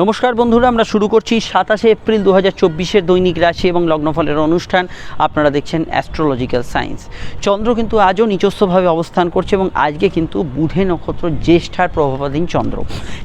নমস্কার বন্ধুরা, আমরা শুরু করছি সাতাশে এপ্রিল দু হাজার চব্বিশের দৈনিক রাশি এবং লগ্নফলের অনুষ্ঠান। আপনারা দেখছেন অ্যাস্ট্রোলজিক্যাল সায়েন্স চন্দ্র কিন্তু আজও নিজস্বভাবে অবস্থান করছে এবং আজকে কিন্তু বুধে নক্ষত্র জ্যেষ্ঠার প্রভাবাধীন চন্দ্র।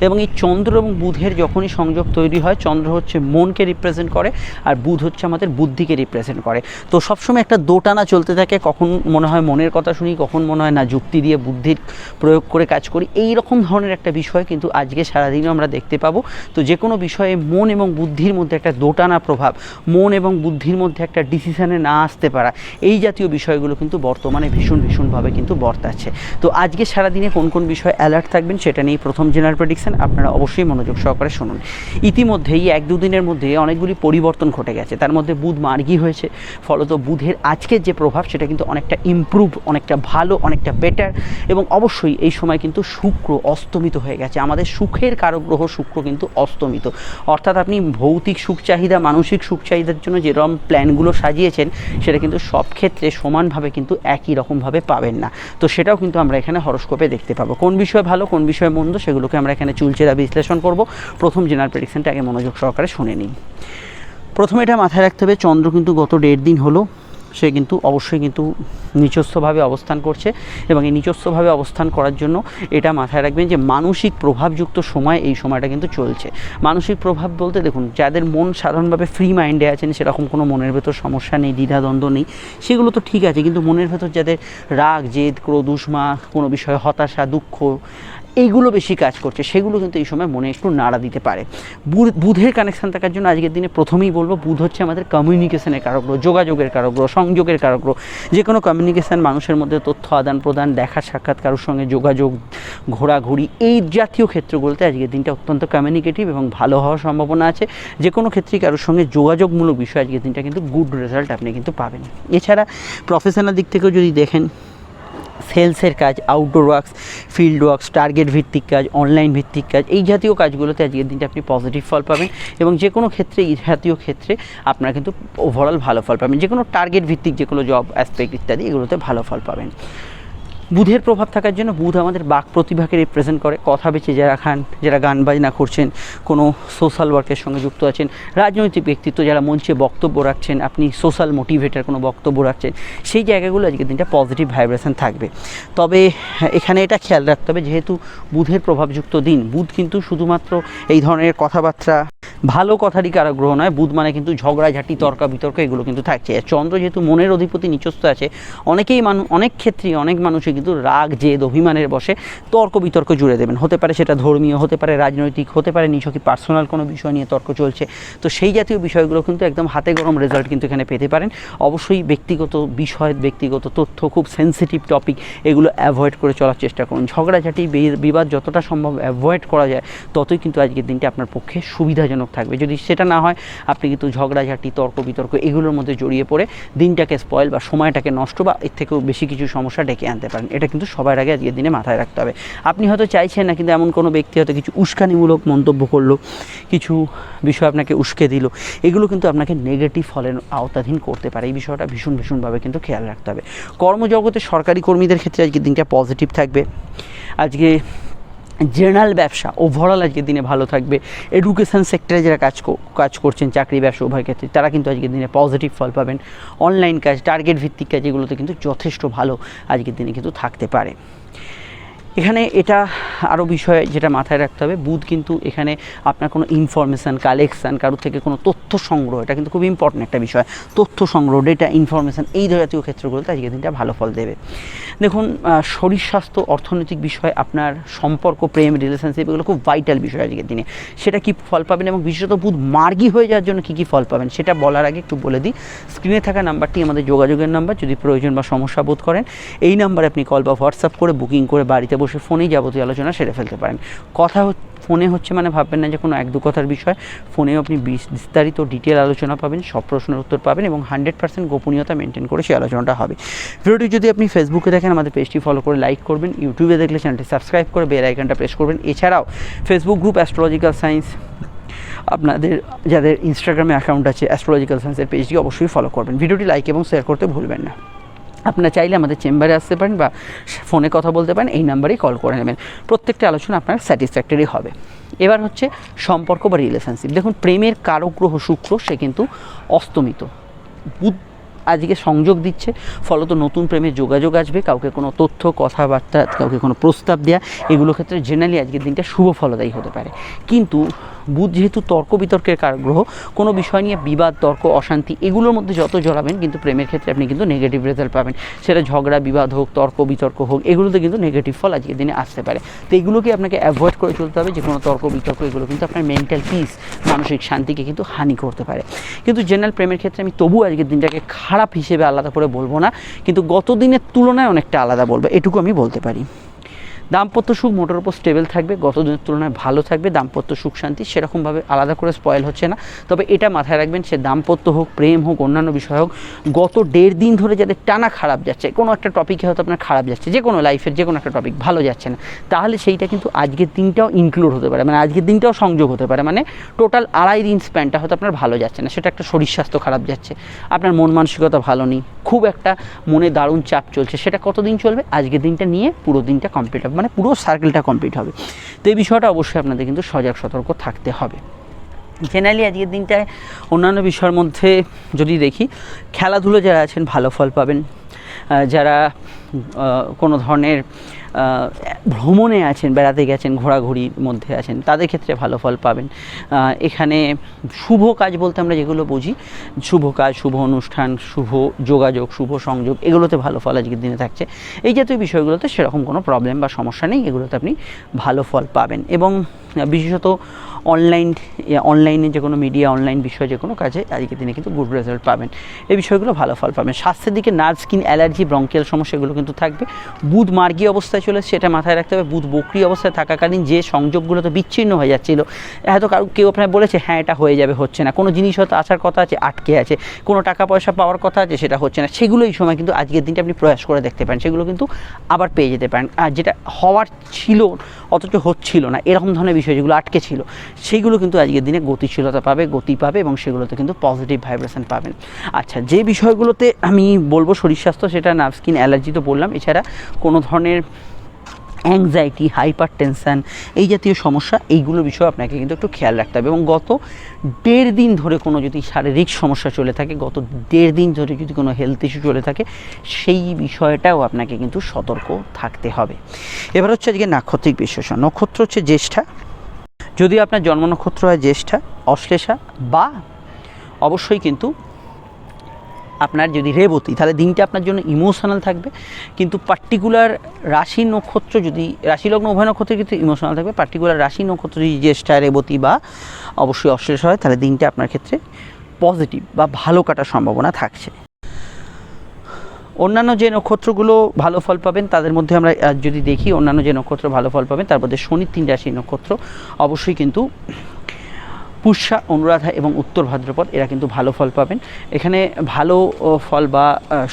এবং এই চন্দ্র এবং বুধের যখনই সংযোগ তৈরি হয়, চন্দ্র হচ্ছে মনকে রিপ্রেজেন্ট করে আর বুধ হচ্ছে আমাদের বুদ্ধিকে রিপ্রেজেন্ট করে। তো সবসময় একটা দোটানা চলতে থাকে, কখন মনে হয় মনের কথা শুনি, কখন মনে হয় না, যুক্তি দিয়ে বুদ্ধির প্রয়োগ করে কাজ করি। এই রকম ধরনের একটা বিষয় কিন্তু আজকে সারাদিনও আমরা দেখতে পাবো। তো যে কোনো বিষয়ে মন এবং বুদ্ধির মধ্যে একটা দোটানা প্রভাব, মন এবং বুদ্ধির মধ্যে একটা ডিসিশানে না আসতে পারা, এই জাতীয় বিষয়গুলো কিন্তু বর্তমানে ভীষণ ভীষণভাবে কিন্তু বর্তাচ্ছে। তো আজকে সারাদিনে কোন কোন বিষয়ে অ্যালার্ট থাকবেন সেটা নিয়ে প্রথম জেনারেল প্রেডিকশন আপনারা অবশ্যই মনোযোগ সহকারে শুনুন। ইতিমধ্যেই এক দুদিনের মধ্যে অনেকগুলি পরিবর্তন ঘটে গেছে, তার মধ্যে বুধ মার্গী হয়েছে, ফলত বুধের আজকের যে প্রভাব সেটা কিন্তু অনেকটা ইমপ্রুভ অনেকটা ভালো, অনেকটা বেটার এবং অবশ্যই এই সময় কিন্তু শুক্র অস্তমিত হয়ে গেছে। আমাদের সুখের কারক গ্রহ শুক্র কিন্তু অস্তমিত। অর্থাৎ আপনি ভৌতিক সুখ চাহিদা, মানসিক সুখ চাহিদার জন্য যেরকম প্ল্যানগুলো সাজিয়েছেন, সেটা কিন্তু সব ক্ষেত্রে সমানভাবে কিন্তু একই রকমভাবে পাবেন না। তো সেটাও কিন্তু আমরা এখানে হরস্কোপে দেখতে পাবো। কোন বিষয় ভালো, কোন বিষয় মন্দ, সেগুলোকে আমরা এখানে চুলচেরা বিশ্লেষণ করব। প্রথম জেনারেল প্রেডিকশনটা আগে মনোযোগ সহকারে শুনে নিই। প্রথমে এটা মাথায় রাখতে হবে, চন্দ্র কিন্তু গত দেড় দিন হলো। সে কিন্তু অবশ্যই কিন্তু নিজস্বভাবে অবস্থান করছে এবং এই নিজস্বভাবে অবস্থান করার জন্য এটা মাথায় রাখবেন যে মানসিক প্রভাবযুক্ত সময় এই সময়টা কিন্তু চলছে। মানসিক প্রভাব বলতে দেখুন, যাদের মন সাধারণভাবে ফ্রি মাইন্ডে আছেন, সেরকম কোনো মনের ভেতর সমস্যা নেই, দ্বিধাদ্বন্দ্ব নেই, সেগুলো তো ঠিক আছে, কিন্তু মনের ভেতর যাদের রাগ, জেদ, ক্রোধ, উষ্মা, কোনো বিষয়ে হতাশা, দুঃখ, এইগুলো বেশি কাজ করছে, সেগুলো কিন্তু এই সময় মনে একটু নাড়া দিতে পারে। বুধ, বুধের কানেকশান থাকার জন্য আজকের দিনে প্রথমেই বলব, বুধ হচ্ছে আমাদের কমিউনিকেশনের কারগ্রহ যোগাযোগের কারগ্রহ সংযোগের কারক যে কোনো কমিউনিকেশান মানুষের মধ্যে তথ্য, আদান প্রদান, দেখা সাক্ষাৎ, কারোর সঙ্গে যোগাযোগ, ঘোরাঘুরি এই জাতীয় ক্ষেত্রগুলোতে আজকের দিনটা অত্যন্ত কমিউনিকেটিভ এবং ভালো হওয়ার সম্ভাবনা আছে। যে কোনো ক্ষেত্রেই কারোর সঙ্গে যোগাযোগমূলক বিষয় আজকের দিনটা কিন্তু গুড রেজাল্ট আপনি কিন্তু পাবেন। এছাড়া প্রফেশনাল দিক থেকেও যদি দেখেন সেলসের কাজ outdoor works field works target ভিত্তিক কাজ অনলাইন ভিত্তিক কাজ, এই জাতীয় কাজগুলোতে আজকের দিনটা আপনি পজিটিভ ফল পাবেন এবং যে কোনো ক্ষেত্রে, এই জাতীয় ক্ষেত্রে আপনারা কিন্তু ওভারঅল ভালো ফল পাবেন। যে কোনো টার্গেট ভিত্তিক যে কোনো জব অ্যাসপেক্ট ইত্যাদি, এগুলোতে ভালো ফল পাবেন। বুধের প্রভাব থাকার জন্য বুধ আমাদের বাক প্রতিভাকে রিপ্রেজেন্ট করে, কথা বেঁচে যারা খান, যারা গান বাজনা করছেন, কোনো সোশ্যাল ওয়ার্কের সঙ্গে যুক্ত আছেন, রাজনৈতিক ব্যক্তিত্ব যারা মঞ্চে বক্তব্য রাখছেন, আপনি সোশ্যাল মোটিভেটার কোনো বক্তব্য রাখছেন, সেই জায়গাগুলো আজকের দিনটা পজিটিভ ভাইব্রেশন থাকবে। তবে এখানে এটা খেয়াল রাখতে হবে, যেহেতু বুধের প্রভাবযুক্ত দিন, বুধ কিন্তু শুধুমাত্র এই ধরনের কথাবার্তা ভালো কথারই কারাগ্রহ নয়। বুধ মানে কিন্তু ঝগড়াঝাটি তর্কা, বিতর্ক এগুলো কিন্তু থাকছে। চন্দ্র যেহেতু মনের অধিপতি নিচস্ত আছে, অনেকেই মানুষ অনেক ক্ষেত্রেই, অনেক মানুষই কিন্তু রাগ, জেদ, অভিমানের বসে তর্ক, বিতর্ক জুড়ে দেবেন। হতে পারে সেটা ধর্মীয়, হতে পারে রাজনৈতিক, হতে পারে নিছকই পার্সোনাল কোনো বিষয় নিয়ে তর্ক চলছে। তো সেই জাতীয় বিষয়গুলো কিন্তু একদম হাতে গরম রেজাল্ট কিন্তু এখানে পেতে পারেন। অবশ্যই ব্যক্তিগত বিষয়, ব্যক্তিগত তথ্য, খুব সেন্সিটিভ টপিক এগুলো অ্যাভয়েড করে চলার চেষ্টা করুন। ঝগড়াঝাটি বিবাদ যতটা সম্ভব অ্যাভয়েড করা যায়, ততই কিন্তু আজকের দিনটা আপনার পক্ষে সুবিধাজনক থাকবে। যদি সেটা না হয়, আপনি কিন্তু ঝগড়াঝাটি তর্ক বিতর্ক এগুলোর মধ্যে জড়িয়ে পড়ে দিনটাকে স্পয়েল বা সময়টাকে নষ্ট বা এর থেকেও বেশি কিছু সমস্যা ডেকে আনতে পারেন। এটা কিন্তু সবার আগে আজকের দিনে মাথায় রাখতে হবে। আপনি হয়তো চাইছেন না, কিন্তু এমন কোনো ব্যক্তি হয়তো কিছু উস্কানিমূলক মন্তব্য করল, কিছু বিষয় আপনাকে উস্কে দিল, এগুলো কিন্তু আপনাকে নেগেটিভ ফলের আওতাধীন করতে পারে। এই বিষয়টা ভীষণ, ভীষণভাবে কিন্তু খেয়াল রাখতে হবে। কর্মজগতে সরকারি কর্মীদের ক্ষেত্রে আজকের দিনটা পজিটিভ থাকবে। আজকে জেনারেল ব্যবসা ওভারঅল আজকের দিনে ভালো থাকবে। এডুকেশান সেক্টরে যারা কাজ কাজ করছেন, চাকরি, ব্যবসা, উভয় ক্ষেত্রে, তারা কিন্তু আজকের দিনে পজিটিভ ফল পাবেন। অনলাইন কাজ টার্গেট ভিত্তিক কাজ, এগুলোতে কিন্তু যথেষ্ট ভালো আজকের দিনে কিন্তু থাকতে পারে। এখানে এটা আরও বিষয় যেটা মাথায় রাখতে হবে, বুধ কিন্তু এখানে আপনার কোনো ইনফরমেশান কালেকশান কারোর থেকে কোনো তথ্য সংগ্রহ, এটা কিন্তু খুব ইম্পর্টেন্ট একটা বিষয়। তথ্য সংগ্রহ ডেটা ইনফরমেশান এই জাতীয় ক্ষেত্রগুলোতে আজকের দিনটা ভালো ফল দেবে। দেখুন শরীর স্বাস্থ্য, অর্থনৈতিক বিষয়, আপনার সম্পর্ক, প্রেম রিলেশনশিপ এগুলো খুব ভাইটাল বিষয় আজকের দিনে। সেটা কি ফল পাবেন এবং বিশেষত বুধ মার্গী হয়ে যাওয়ার জন্য কী কী ফল পাবেন, সেটা বলার আগে একটু বলে দিই। স্ক্রিনে থাকা নাম্বারটি, আমাদের যোগাযোগের নাম্বার, যদি প্রয়োজন বা সমস্যা বোধ করেন, এই নাম্বারে আপনি কল বা হোয়াটসঅ্যাপ করে বুকিং করে বাড়িতে বসে ফোনেই যাবতীয় আলোচনা সেরে ফেলতে পারেন। কথা ফোনে হচ্ছে মানে ভাববেন না যে কোনো এক দু কথার বিষয়। ফোনেও আপনি বিস্তারিত ডিটেল আলোচনা পাবেন, সব প্রশ্নের উত্তর পাবেন এবং হান্ড্রেড পার্সেন্ট গোপনীয়তা মেনটেন করে সেই আলোচনাটা হবে। ভিডিওটি যদি আপনি ফেসবুকে দেখেন, আমাদের পেজটি ফলো করে লাইক করবেন, ইউটিউবে দেখলে চ্যানেলটি সাবস্ক্রাইব করে বেল আইকনটা প্রেস করবেন। এছাড়াও ফেসবুক গ্রুপ অ্যাস্ট্রোলজিক্যাল সায়েন্স, আপনাদের যাদের ইনস্টাগ্রামে অ্যাকাউন্ট আছে, অ্যাস্ট্রোলজিক্যাল সায়েন্সের পেজটি অবশ্যই ফলো করবেন। ভিডিওটি লাইক এবং শেয়ার করতে ভুলবেন না। আপনারা চাইলে আমাদের চেম্বারে আসতে পারেন বা ফোনে কথা বলতে পারেন, এই নাম্বারেই কল করে নেবেন। প্রত্যেকটা আলোচনা আপনার স্যাটিসফ্যাক্টরি হবে। এবার হচ্ছে সম্পর্ক বা রিলেশনশিপ দেখুন, প্রেমের কারক গ্রহ শুক্র, সে কিন্তু অস্তমিত। বুধ আজকে সংযোগ দিচ্ছে, ফলত নতুন প্রেমের যোগাযোগ আসবে, কাউকে কোনো তথ্য, কথাবার্তা, কাউকে কোনো প্রস্তাব দেওয়া এগুলো ক্ষেত্রে জেনারেলি আজকের দিনটা শুভ ফলদায়ী হতে পারে। কিন্তু বুধ যেহেতু তর্ক বিতর্কের গ্রহ, কোনো বিষয় নিয়ে বিবাদ, তর্ক, অশান্তি, এগুলোর মধ্যে যত জড়াবেন কিন্তু প্রেমের ক্ষেত্রে আপনি কিন্তু নেগেটিভ রেজাল্ট পাবেন। সেটা ঝগড়া, বিবাদ হোক, তর্ক, বিতর্ক হোক, এগুলোতে কিন্তু নেগেটিভ ফল আজকের দিনে আসতে পারে। তো এগুলোকে আপনাকে অ্যাভয়েড করে চলতে হবে যে, কোনো তর্ক, বিতর্ক, এগুলো কিন্তু আপনার মেন্টাল পিস মানসিক শান্তিকে কিন্তু হানি করতে পারে। কিন্তু জেনারেল প্রেমের ক্ষেত্রে আমি তবু আজকের দিনটাকে খারাপ হিসেবে আলাদা করে বলব না, কিন্তু গত দিনের তুলনায় অনেকটা আলাদা বলব। এটুকু আমি বলতে পারি। দাম্পত্য সুখ মোটের উপর স্টেবল থাকবে গত দিনের তুলনায় ভালো থাকবে, দাম্পত্য সুখ শান্তি সেরকমভাবে আলাদা করে স্পয়েল হচ্ছে না। তবে এটা মাথায় রাখবেন, সে দাম্পত্য হোক, প্রেম হোক, অন্যান্য বিষয় হোক, গত দেড় দিন ধরে যাদের টানা খারাপ যাচ্ছে, কোনো একটা টপিকে হয়তো আপনার খারাপ যাচ্ছে, যে কোনো লাইফের যে কোনো একটা টপিক ভালো যাচ্ছে না, তাহলে সেইটা কিন্তু আজকের দিনটাও ইনক্লুড হতে পারে মানে আজকের দিনটাও সংযোগ হতে পারে মানে টোটাল আড়াই দিন স্প্যানটা হয়তো আপনার ভালো যাচ্ছে না, সেটা একটা শরীর স্বাস্থ্য খারাপ যাচ্ছে, আপনার মন মানসিকতা ভালো নেই, খুব একটা মনে দারুণ চাপ চলছে, সেটা কতদিন চলবে? আজকের দিনটা নিয়ে পুরো দিনটা কমপ্লিট হবে। মানে পুরো সার্কেলটা কমপ্লিট হবে। তো এই বিষয়টা অবশ্যই আপনাদের কিন্তু সজাগ, সতর্ক থাকতে হবে। জেনারেলি আজকের দিনটায় অন্যান্য বিষয়ের মধ্যে যদি দেখি, খেলাধুলো যারা আছেন, ভালো ফল পাবেন। যারা কোনো ধরনের ভ্রমণে আছেন, বেড়াতে গেছেন, ঘোরাঘুরির মধ্যে আছেন, তাদের ক্ষেত্রে ভালো ফল পাবেন। এখানে শুভ কাজ বলতে আমরা যেগুলো বুঝি, শুভ কাজ, শুভ অনুষ্ঠান, শুভ যোগাযোগ, শুভ সংযোগ, এগুলোতে ভালো ফল আজকের দিনে থাকছে। এই জাতীয় বিষয়গুলোতে সেরকম কোনো প্রবলেম বা সমস্যা নেই, এগুলোতে আপনি ভালো ফল পাবেন। এবং বিশেষত অনলাইন অনলাইনে যে কোনো মিডিয়া অনলাইন বিষয়ে যে কোনো কাজে আজকের দিনে কিন্তু গুড রেজাল্ট পাবেন। এই বিষয়গুলো ভালো ফল পাবেন। স্বাস্থ্যের দিকে নার্ভ স্কিন অ্যালার্জি ব্রঙ্কিয়াল সমস্যা এগুলো কিন্তু থাকবে। বুধ মার্গী অবস্থায় চলে সেটা মাথায় রাখতে হবে। বুধ বকরি অবস্থায় থাকাকালীন যে সংযোগগুলো তো বিচ্ছিন্ন হয়ে যাচ্ছিল, হয়তো কারও, কেউ আপনার বলেছে হ্যাঁ এটা হয়ে যাবে, হচ্ছে না। কোনো জিনিস হয়তো আসার কথা আছে, আটকে আছে। কোনো টাকা পয়সা পাওয়ার কথা আছে, সেটা হচ্ছে না। সেগুলো এই সময় কিন্তু আজকের দিনটা আপনি প্রয়াস করে দেখতে পারেন। সেগুলো কিন্তু আবার পেয়ে যেতে পারেন। আর যেটা হওয়ার ছিল, অথচ হচ্ছিল না, এরকম ধরনের বিষয় যেগুলো আটকে ছিল সেইগুলো কিন্তু আজকের দিনে গতিশীলতা পাবে, গতি পাবে এবং সেগুলোতে কিন্তু পজিটিভ ভাইব্রেশন পাবেন। আচ্ছা যে বিষয়গুলোতে আমি বলব শরীর স্বাস্থ্য, সেটা নার্ভ স্কিন অ্যালার্জি তো বললাম, এছাড়া কোনো ধরনের অ্যাংজাইটি হাইপার টেনশান এই জাতীয় সমস্যা, এইগুলো বিষয়ে আপনাকে কিন্তু একটু খেয়াল রাখতে হবে এবং গত দেড় দিন ধরে কোনো যদি শারীরিক সমস্যা চলে থাকে, গত দেড় দিন ধরে যদি কোনো হেলথ ইস্যু চলে থাকে, সেই বিষয়টাও আপনাকে কিন্তু সতর্ক থাকতে হবে। এবার হচ্ছে আজকে নাক্ষত্রিক বিশ্লেষণ। নক্ষত্র হচ্ছে জ্যেষ্ঠা যদি আপনার জন্ম নক্ষত্র হয় জ্যেষ্ঠা, অশ্লেষা বা অবশ্যই কিন্তু আপনার যদি রেবতী, তাহলে দিনটা আপনার জন্য ইমোশনাল থাকবে। কিন্তু পার্টিকুলার রাশি নক্ষত্র যদি রাশি লগ্ন উভয় নক্ষত্রে কিন্তু ইমোশনাল থাকবে। পার্টিকুলার রাশি নক্ষত্র যদি জ্যেষ্ঠা, রেবতী বা অবশ্যই অশ্লেষ হয়, তাহলে দিনটা আপনার ক্ষেত্রে পজিটিভ বা ভালো কাটার সম্ভাবনা থাকছে। অন্যান্য যে নক্ষত্রগুলো ভালো ফল পাবেন, তাদের মধ্যে আমরা যদি দেখি অন্যান্য যে নক্ষত্র ভালো ফল পাবেন, তার মধ্যে শনির তিন রাশি নক্ষত্র। অবশ্যই কিন্তু পুষ্যা, অনুরাধা এবং উত্তর ভাদ্রপদ, এরা কিন্তু ভালো ফল পাবেন। এখানে ভালো ফল বা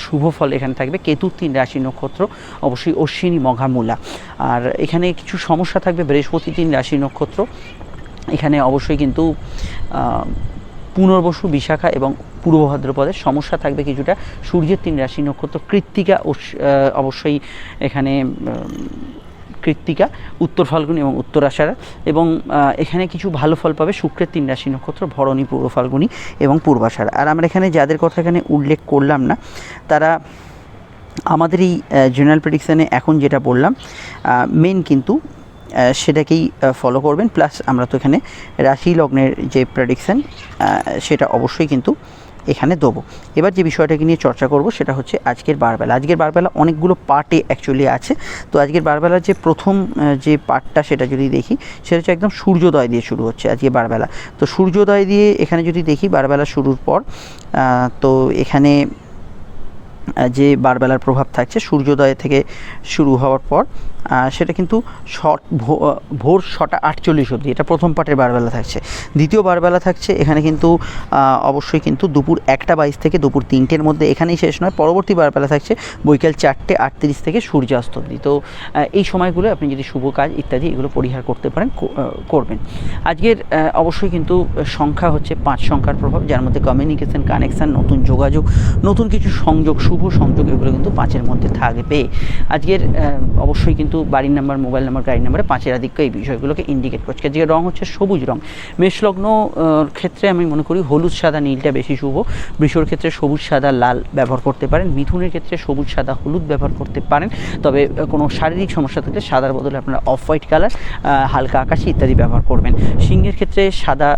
শুভ ফল এখানে থাকবে। কেতুর তিন রাশি নক্ষত্র, অবশ্যই অশ্বিনী মঘা মূলা। আর এখানে কিছু সমস্যা থাকবে, বৃহস্পতি তিন রাশি নক্ষত্র। এখানে অবশ্যই কিন্তু পুনর্বসু বিশাখা এবং পূর্ব ভাদ্রপদের সমস্যা থাকবে কিছুটা। সূর্যের তিন রাশি নক্ষত্র কৃত্তিকা অবশ্যই এখানে কৃত্তিকা, উত্তর ফাল্গুনি এবং উত্তর আষাঢ়া। এবং এখানে কিছু ভালো ফল পাবে শুক্রের তিন রাশি নক্ষত্র, ভরণী পূর্ব ফাল্গুনি এবং পূর্বাষাঢ়া। আর আমরা এখানে যাদের কথা এখানে উল্লেখ করলাম না, তারা আমাদের এই জেনারেল প্রেডিকশানে এখন যেটা বললাম মেন কিন্তু সেটাকেই ফলো করবেন। প্লাস আমরা তো এখানে রাশি লগ্নের যে প্রেডিকশান সেটা অবশ্যই কিন্তু এখানে দেবো। এবার যে বিষয়টাকে নিয়ে চর্চা করব, সেটা হচ্ছে আজকের বারবেলা। আজকের বারবেলা অনেকগুলো পার্টে অ্যাকচুয়ালি আছে। তো আজকের বারবেলার যে প্রথম যে পার্টটা সেটা যদি দেখি, সেটা হচ্ছে একদম সূর্যোদয় দিয়ে শুরু হচ্ছে আজকে বারবেলা। তো সূর্যোদয় দিয়ে এখানে যদি দেখি, বারবেলা শুরুর পর তো এখানে যে বারবেলার প্রভাব থাকছে, সূর্যোদয় থেকে শুরু হওয়ার পর সেটা কিন্তু শট ভোর ছটা আটচল্লিশ অবধি, এটা প্রথম পার্টের বারবেলা থাকছে। দ্বিতীয় বারবেলা থাকছে, এখানে কিন্তু অবশ্যই কিন্তু দুপুর একটা বাইশ থেকে দুপুর তিনটের মধ্যে এখানেই শেষ নয়, পরবর্তী বারবেলা থাকছে বৈকাল চারটে আটত্রিশ থেকে সূর্যাস্ত অবধি। তো এই সময়গুলো আপনি যদি শুভ কাজ ইত্যাদি এগুলো পরিহার করতে পারেন করবেন। আজকের অবশ্যই কিন্তু সংখ্যা হচ্ছে পাঁচ সংখ্যার প্রভাব, যার মধ্যে কমিউনিকেশন কানেকশান নতুন যোগাযোগ, নতুন কিছু সংযোগ শুভ সংযোগ এগুলো কিন্তু পাঁচের মধ্যে থাকবে। আজকের অবশ্যই কিন্তু বাড়ির নাম্বার, মোবাইল নাম্বার, গাড়ির নাম্বারে পাঁচের আধিক্য এই বিষয়গুলোকে ইন্ডিকেট করছে। আজকের রং হচ্ছে সবুজ রং। মেষলগ্ন ক্ষেত্রে আমি মনে করি হলুদ, সাদা, নীলটা বেশি শুভ। বৃষর ক্ষেত্রে সবুজ, সাদা, লাল ব্যবহার করতে পারেন। মিথুনের ক্ষেত্রে সবুজ, সাদা, হলুদ ব্যবহার করতে পারেন। তবে কোনো শারীরিক সমস্যা থাকলে সাদার বদলে আপনারা অফ হোয়াইট কালার হালকা আকাশি ইত্যাদি ব্যবহার করবেন। সিংহের ক্ষেত্রে সাদা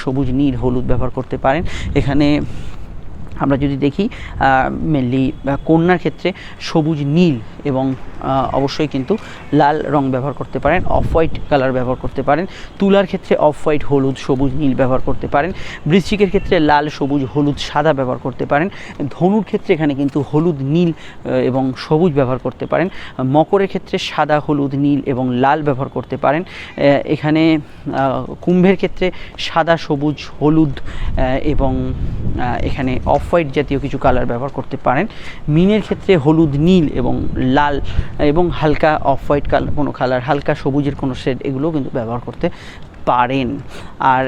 সবুজ, নীল, হলুদ ব্যবহার করতে পারেন। এখানে আমরা যদি দেখি মেনলি কন্যার ক্ষেত্রে সবুজ নীল এবং অবশ্যই কিন্তু লাল রং ব্যবহার করতে পারেন অফ হোয়াইট কালার ব্যবহার করতে পারেন, তুলার ক্ষেত্রে অফ হোয়াইট হলুদ, সবুজ, নীল ব্যবহার করতে পারেন, বৃশ্চিকের ক্ষেত্রে লাল, সবুজ, হলুদ, সাদা ব্যবহার করতে পারেন, ধনুর ক্ষেত্রে এখানে কিন্তু হলুদ, নীল এবং সবুজ ব্যবহার করতে পারেন, মকরের ক্ষেত্রে সাদা, হলুদ, নীল এবং লাল ব্যবহার করতে পারেন এখানে কুম্ভের ক্ষেত্রে সাদা, সবুজ, হলুদ এবং এখানে অফ হোয়াইট জাতীয় কিছু কালার ব্যবহার করতে পারেন। মিনের ক্ষেত্রে হলুদ, নীল এবং লাল এবং হালকা অফ হোয়াইট কালার, কোনো কালার, হালকা সবুজের কোনো শেড এগুলোও কিন্তু ব্যবহার করতে পারেন। আর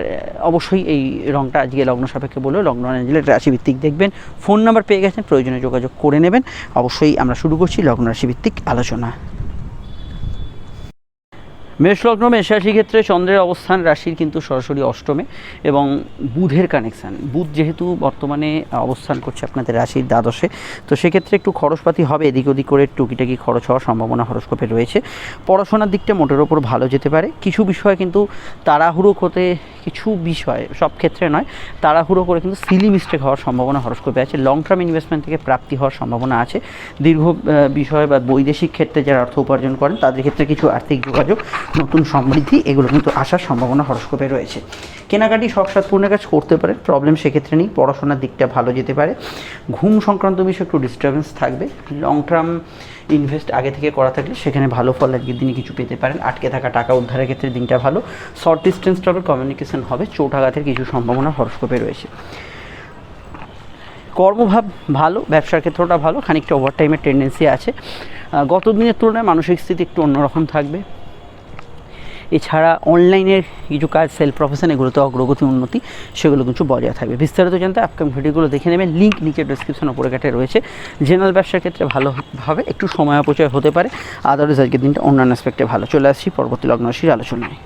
অবশ্যই এই রংটা আজকে লগ্ন সাপেক্ষে বলেও লগ্ন অ্যাঞ্জেলের রাশিভিত্তিক দেখবেন। ফোন নাম্বার পেয়ে গেছেন, প্রয়োজনে যোগাযোগ করে নেবেন। অবশ্যই আমরা শুরু করছি লগ্ন রাশিভিত্তিক আলোচনা। মেষ লগ্ন মেষ রাশি ক্ষেত্রে চন্দ্রের অবস্থান রাশির কিন্তু সরাসরি অষ্টমে এবং বুধের কানেকশান বুধ যেহেতু বর্তমানে অবস্থান করছে আপনাদের রাশির দ্বাদশে, তো সেক্ষেত্রে একটু খরচপাতি হবে, এদিক ওদিক করে টুকিটাকি খরচ হওয়ার সম্ভাবনা হরস্কোপে রয়েছে। পড়াশোনার দিকটা মোটের ওপর ভালো যেতে পারে। কিছু বিষয় কিন্তু তাড়াহুড়ো করতে, কিছু বিষয়, সব ক্ষেত্রে নয়, তাড়াহুড়ো করে কিন্তু সিলি মিস্টেক হওয়ার সম্ভাবনা হরস্কোপে আছে। লং টার্ম ইনভেস্টমেন্ট থেকে প্রাপ্তি হওয়ার সম্ভাবনা আছে। দীর্ঘ বিষয় বা বৈদেশিক ক্ষেত্রে যারা অর্থ উপার্জন করেন, তাদের ক্ষেত্রে কিছু আর্থিক যোগাযোগ নতুন সমৃদ্ধি, এগুলো কিন্তু আসার সম্ভাবনা হরস্কোপে রয়েছে। কেনাকাটি শখ সাত কাজ করতে পারে প্রবলেম সেক্ষেত্রে নেই, পড়াশোনার দিকটা ভালো যেতে পারে। ঘুম সংক্রান্ত বিষয়ে একটু ডিস্টারবেন্স থাকবে। লং টার্ম ইনভেস্ট আগে থেকে করা থাকলে সেখানে ভালো ফল আজকের দিনে কিছু পেতে পারেন। আটকে থাকা টাকা উদ্ধারের ক্ষেত্রে দিনটা ভালো। শর্ট ডিস্টেন্স ট্রাভেল কমিউনিকেশন হবে চোট আঘাতের কিছু সম্ভাবনা হরস্কোপে রয়েছে। কর্মভাব ভালো, ব্যবসার ক্ষেত্রটা ভালো, খানিকটা ওভারটাইমের টেন্ডেন্সি আছে। গত দিনের তুলনায় মানসিক স্থিতি একটু অন্যরকম থাকবে। এছাড়া অনলাইনের কিছু কাজ সেল প্রফেশন এগুলোতে অগ্রগতি, উন্নতি, সেগুলো কিছু বজায় থাকবে। বিস্তারিত জানতে আপকাম ভিডিওগুলো দেখে নেবেন। লিঙ্ক নিচে ডিসক্রিপশন উপরে কাটে রয়েছে। জেনারেল ব্যবসার ক্ষেত্রে ভালোভাবে একটু সময় অপচয় হতে পারে। আদারওয়াইজ আজকের দিনটা অন্যান্য অ্যাসপেক্টে ভালো। চলে আসছি পরবর্তী লগ্ন রাশির আলোচনায়।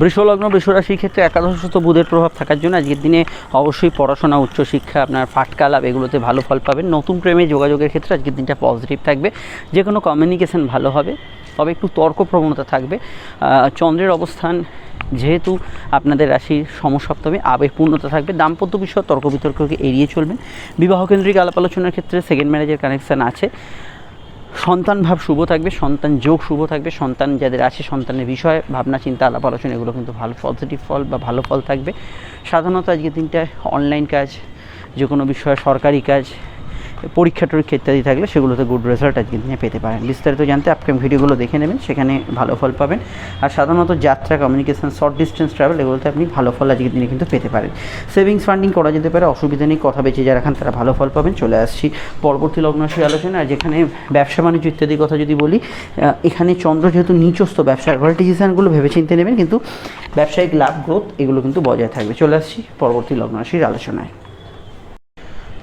বৃষলগ্ন বৃষরাশির ক্ষেত্রে একাদশত বুধের প্রভাব থাকার জন্য আজকের দিনে অবশ্যই পড়াশোনা উচ্চশিক্ষা আপনার ফাটকা লাভ এগুলোতে ভালো ফল পাবেন। নতুন প্রেমে যোগাযোগের ক্ষেত্রে আজকের দিনটা পজিটিভ থাকবে। যে কোনো কমিউনিকেশন ভালো হবে। তবে একটু তর্ক প্রবণতা থাকবে চন্দ্রের অবস্থান যেহেতু আপনাদের রাশির সমসপ্তমে আবেগপূর্ণতা থাকবে। দাম্পত্য বিষয় তর্ক বিতর্ককে এড়িয়ে চলবেন। বিবাহ কেন্দ্রিক আলাপ আলোচনার ক্ষেত্রে সেকেন্ড ম্যারেজের কানেকশান আছে। সন্তান ভাব শুভ থাকবে, সন্তান যোগ শুভ থাকবে, সন্তান যাদের আছে সন্তানের বিষয়ে, ভাবনা, চিন্তা, আলাপ আলোচনা, এগুলো কিন্তু ভালো পজিটিভ ফল বা ভালো ফল থাকবে। সাধারণত আজকের দিনটায় অনলাইন কাজ যে কোনো বিষয়ে সরকারি কাজ পরীক্ষা টরীক্ষা ইত্যাদি থাকলে সেগুলোতে গুড রেজাল্ট আজকের দিনে পেতে পারেন। বিস্তারিত জানতে আপকাম ভিডিওগুলো দেখে নেবেন, সেখানে ভালো ফল পাবেন। আর সাধারণত যাত্রা কমিউনিকেশন শর্ট ডিস্টেন্স ট্রাভেল এগুলোতে আপনি ভালো ফল আজকের দিনে কিন্তু পেতে পারেন। সেভিংস ফান্ডিং করা যেতে পারে, অসুবিধা নেই, কথা বেঁচে যারা খান তারা ভালো ফল পাবেন, চলে আসছি পরবর্তী লগ্নশী আলোচনা আর যেখানে ব্যবসা বাণিজ্য ইত্যাদি কথা যদি বলি এখানে চন্দ্র যেহেতু নিচস্থ ব্যবসার ঘরে ডিসিশনগুলো ভেবে চিন্তে নেবেন, কিন্তু ব্যবসায়িক লাভ গ্রোথ এগুলো কিন্তু বজায় থাকবে। চলে আসছি পরবর্তী লগ্নরাশির আলোচনায়।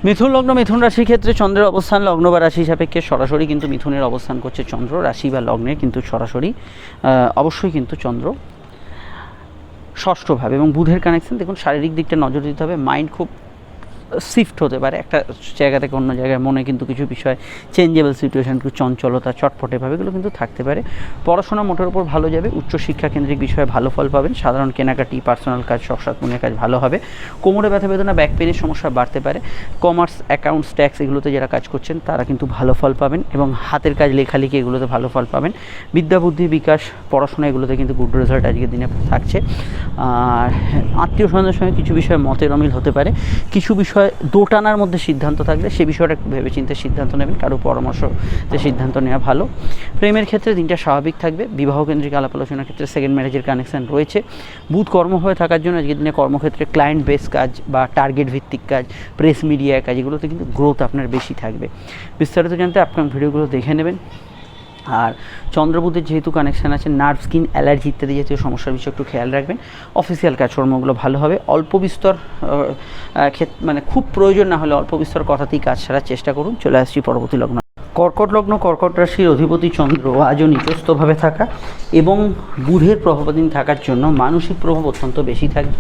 মিথুন লগ্ন, মিথুন রাশির ক্ষেত্রে চন্দ্রের অবস্থান লগ্ন বা রাশি সাপেক্ষে সরাসরি কিন্তু মিথুনের অবস্থান করছে চন্দ্র। রাশি বা লগ্নে কিন্তু সরাসরি অবশ্যই কিন্তু চন্দ্র। ষষ্ঠভাবে এবং বুধের কানেকশন দেখুন, শারীরিক দিকটা নজর দিতে হবে। মাইন্ড খুব শিফট হতে পারে। একটা জায়গা থেকে অন্য জায়গায় মনে কিন্তু কিছু বিষয় চেঞ্জেবল সিচুয়েশন একটু চঞ্চলতা চটপটেভাবে এগুলো কিন্তু থাকতে পারে। পড়াশোনা মোটের উপর ভালো যাবে উচ্চশিক্ষা কেন্দ্রিক বিষয়ে ভালো ফল পাবেন, সাধারণ কেনাকাটি পার্সোনাল কাজ শখসাত মনের কাজ ভালো হবে। কোমরে ব্যথা বেদনা ব্যাক পেনের সমস্যা বাড়তে পারে। কমার্স অ্যাকাউন্টস ট্যাক্স এগুলোতে যারা কাজ করছেন, তারা কিন্তু ভালো ফল পাবেন এবং হাতের কাজ, লেখালেখি এগুলোতে ভালো ফল পাবেন। বিদ্যা, বুদ্ধি, বিকাশ, পড়াশোনা এগুলোতে কিন্তু গুড রেজাল্ট আজকের দিনে থাকছে। আর আত্মীয় স্বজনের সঙ্গে কিছু বিষয়ে মতের অমিল হতে পারে। কিছু বিষয় দোটানার মধ্যে সিদ্ধান্ত থাকলে সে বিষয়টা একটু ভেবেচিন্তে সিদ্ধান্ত নেবেন, কারও পরামর্শতে সিদ্ধান্ত নেওয়া ভালো। প্রেমের ক্ষেত্রে দিনটা স্বাভাবিক থাকবে বিবাহ কেন্দ্রিক আলাপ আলোচনার ক্ষেত্রে সেকেন্ড ম্যারেজের কানেকশন রয়েছে। বুধ কর্ম হয়ে থাকার জন্য আজকের দিনে কর্মক্ষেত্রে ক্লায়েন্ট বেস কাজ বা টার্গেট ভিত্তিক কাজ প্রেস মিডিয়া কাজ, এগুলোতে কিন্তু গ্রোথ আপনার বেশি থাকবে। বিস্তারিত জানতে আপনার ভিডিওগুলো দেখে নেবেন। আর চন্দ্রবুধের যেহেতু কানেকশান আছে নার্ভ স্কিন অ্যালার্জি ইত্যাদি জাতীয় সমস্যার বিষয়ে একটু খেয়াল রাখবেন। অফিসিয়াল কাজকর্মগুলো ভালো হবে। অল্প বিস্তর মানে খুব প্রয়োজন না হলে অল্প বিস্তর কথাতেই কাজ সারার চেষ্টা করুন। চলে আসছি পরবর্তী লগ্ন। কর্কট লগ্ন, কর্কট রাশির অধিপতি চন্দ্র আজও নিজস্থভাবে থাকা এবং বুধের প্রভাবাধীন থাকার জন্য মানসিক প্রভাব অত্যন্ত বেশি থাকবে।